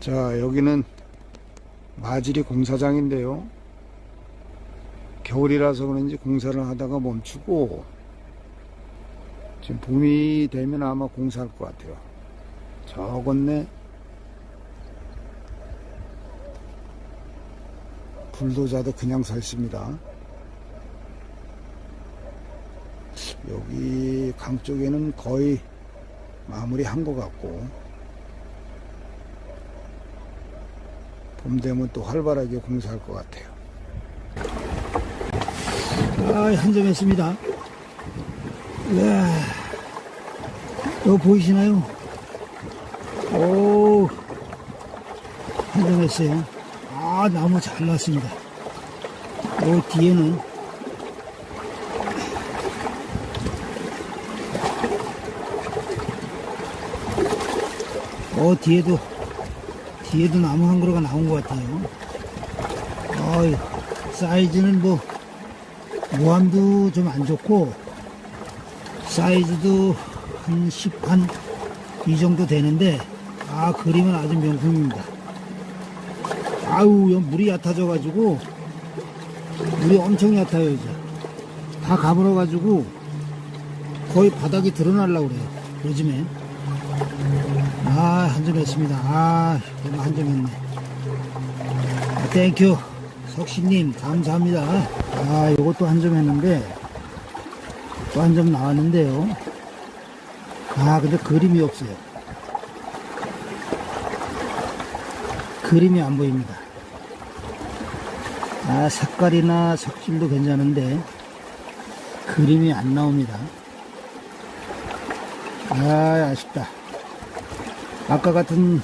자, 여기는 마지리 공사장인데요. 겨울이라서 그런지 공사를 하다가 멈추고 지금 봄이 되면 아마 공사할 것 같아요. 저 건네 불도자도 그냥 서 있습니다. 여기 강 쪽에는 거의 마무리한 것 같고 봄 되면 또 활발하게 공사할 것 같아요. 아, 한점 했습니다. 이야, 이거 보이시나요? 오, 한점 했어요. 아, 나무 잘 났습니다. 요 뒤에는 어, 뒤에도, 뒤에도 나무 한 그루가 나온 것 같아요. 어이, 사이즈는 뭐, 모함도 좀 안 좋고 사이즈도 한 10, 한 이 정도 되는데 아 그림은 아주 명품입니다. 아우 여 물이 얕아져 가지고 물이 엄청 얕아요 이제. 다 가물어 가지고 거의 바닥이 드러나려고 그래요 요즘에 아 한점 했습니다. 아 너무 한점 했네. 아, 땡큐 석신님 감사합니다. 아 요것도 한 점 했는데 또 한 점 나왔는데요. 아 근데 그림이 없어요. 그림이 안 보입니다. 아 색깔이나 색질도 괜찮은데 그림이 안 나옵니다. 아 아쉽다 아까 같은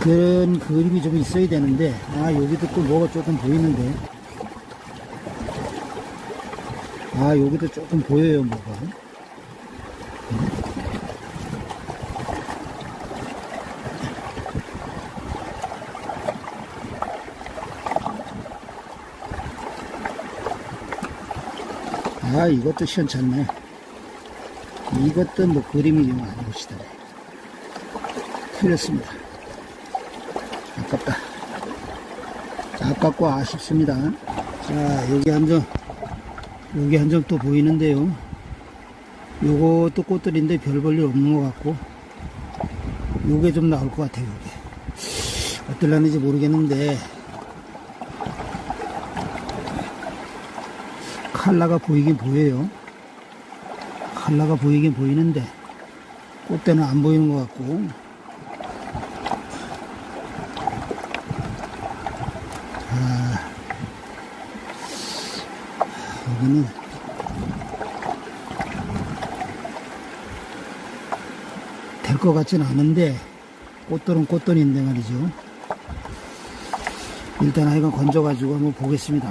그런 그림이 좀 있어야 되는데 아 여기도 또 뭐가 조금 보이는데. 아 여기도 조금 보여요 뭐가. 아 이것도 시원찮네. 이것도 뭐 그림이 좀안 보시더래 틀렸습니다. 아깝다. 아깝고 아쉽습니다. 자 여기 한 점 여기 한 점 또 보이는데요. 요것도 꽃들인데 별 볼일 없는 것 같고 요게 좀 나올 것 같아요 요게. 어떨라는지 모르겠는데 칼라가 보이긴 보여요. 칼라가 보이긴 보이는데 꽃대는 안 보이는 것 같고 여기는 될 것 같진 않은데 꽃들은 꽃들인데 말이죠. 일단 하여간 건져가지고 한번 보겠습니다.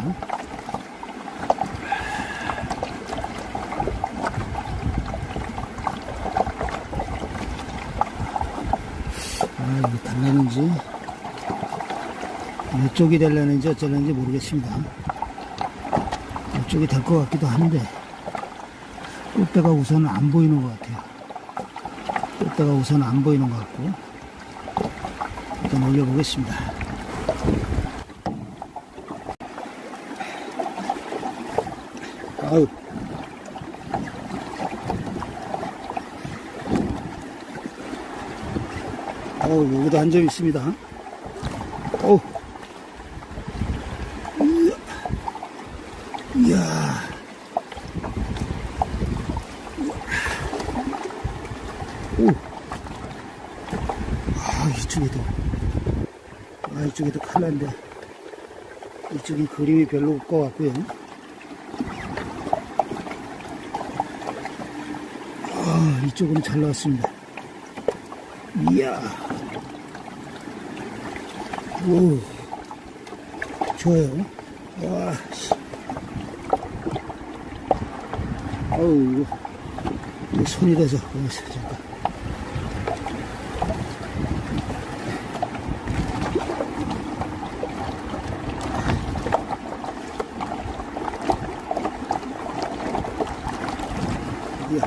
아 이게 달라는지 이쪽이 될라는지 어쩌는지 모르겠습니다. 이쪽이 될 것 같기도 한데 꽃대가 우선 안 보이는 것 같아요. 꽃대가 우선 안 보이는 것 같고 일단 올려보겠습니다. 아유 어우 여기도 한 점 있습니다 어우 이야. 오. 아, 이쪽에도. 아, 이쪽에도 큰일 난데. 이쪽엔 그림이 별로 것 같고요. 아, 이쪽은 잘 나왔습니다. 이야. 오. 좋아요. 와, 씨. 아우, 이거, 손이 돼서, 야.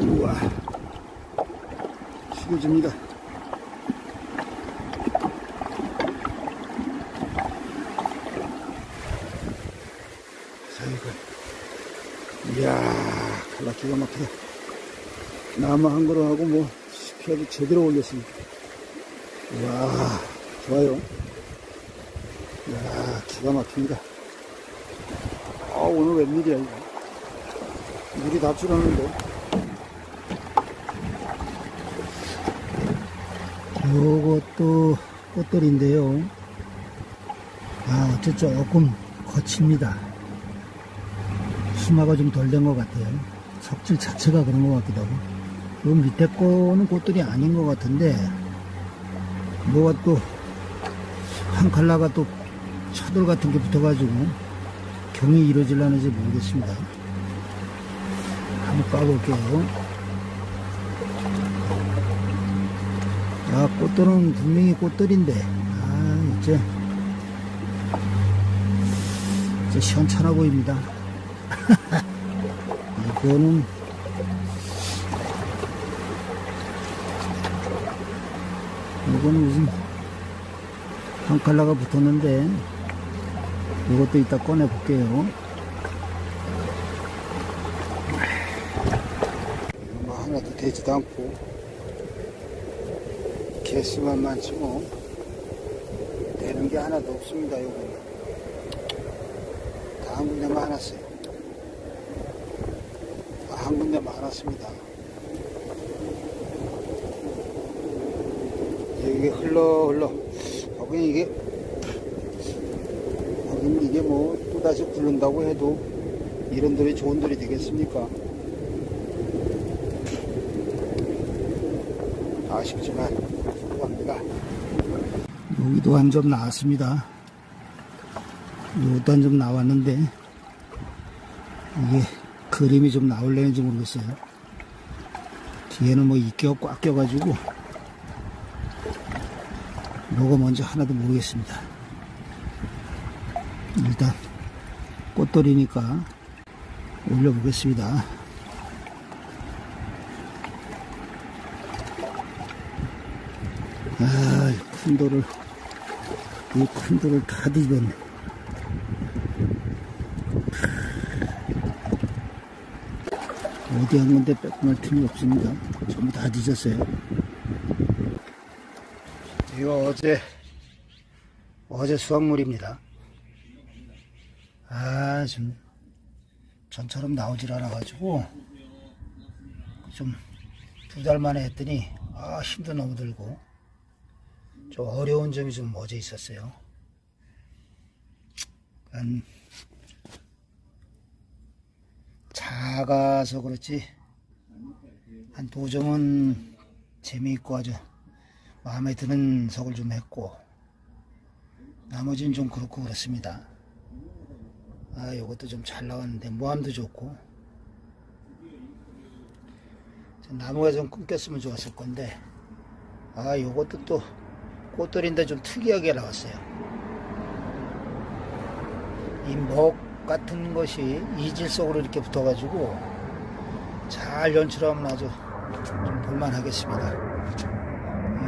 우와. 죽여줍니다. 자 이거. 이야 갈라 기가 막히다. 나무 한 그루 하고 뭐, 피아도 제대로 올렸습니다. 이야, 좋아요. 이야, 기가 막힙니다. 아, 오늘 웬일이야, 이거. 물이 다 줄었는데. 요것도 꽃들인데요. 아, 어째 조금 거칩니다. 수마가 좀 덜 된 것 같아요. 석질 자체가 그런 것 같기도 하고. 요 밑에 거는 꽃들이 아닌 것 같은데, 뭐가 또, 한 칼라가 또 차돌 같은 게 붙어가지고, 경이 이루어질라는지 모르겠습니다. 한번 까볼게요. 아, 꽃들은 분명히 꽃들인데, 아, 이제, 이제 시원찮아 보입니다. 이거는, 이거는 무슨, 한 칼라가 붙었는데, 이것도 이따 꺼내 볼게요. 뭐 하나도 되지도 않고 개수만 많지 뭐. 되는 게 하나도 없습니다 요거는 다 한 군데만 하났어요 다한 군데만 하났습니다 이게 흘러 흘러 하긴 이게 하긴 이게 뭐 또다시 굴른다고 해도 이런 돌이 좋은 돌이 되겠습니까 아쉽지만 합니다. 여기도 한 점 나왔습니다. 이것도 한 점 나왔는데, 이게 그림이 좀 나올려는지 모르겠어요. 뒤에는 뭐 이끼가 꽉 껴가지고, 뭐가 뭔지 하나도 모르겠습니다. 일단, 꽃돌이니까 올려보겠습니다. 아, 이큰 돌을, 이 큰 돌을 다 뒤집었네. 어디 한 군데 빼꼼할 틈이 없습니다. 전부 다 뒤졌어요. 이거 어제 어제 수확물입니다. 아, 좀, 전처럼 나오질 않아가지고, 좀, 두 달 만에 했더니, 아, 힘도 너무 들고, 좀 어려운 점이 좀 어제 있었어요. 한, 작아서 그렇지, 한두 점은 재미있고 아주 마음에 드는 석을 좀 했고, 나머지는 좀 그렇고 그렇습니다. 아, 요것도 좀 잘 나왔는데, 모함도 좋고. 나무가 좀 끊겼으면 좋았을 건데, 아, 요것도 또 꽃들인데 좀 특이하게 나왔어요. 이 먹 같은 것이 이질 속으로 이렇게 붙어 가지고, 잘 연출하면 아주 좀 볼만하겠습니다.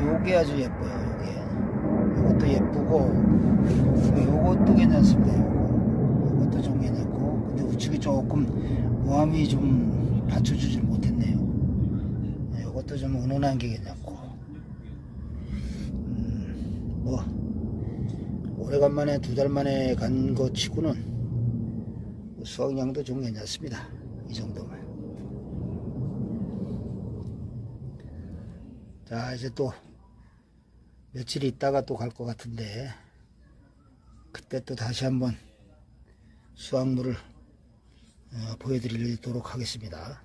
요게 아주 예뻐요, 요게. 요것도 예쁘고, 요것도 괜찮습니다, 요거. 이것도 좀 괜찮고 근데 우측이 조금 모함이 좀 받쳐주질 못했네요 네, 이것도 좀 은은한 게 괜찮고 음, 뭐 오래간만에 두 달 만에 간 거 치고는 수확량도 좀 괜찮습니다 이 정도면 자 이제 또 며칠 있다가 또 갈 것 같은데 그때 또 다시 한번 수확물을 어, 보여드리도록 하겠습니다.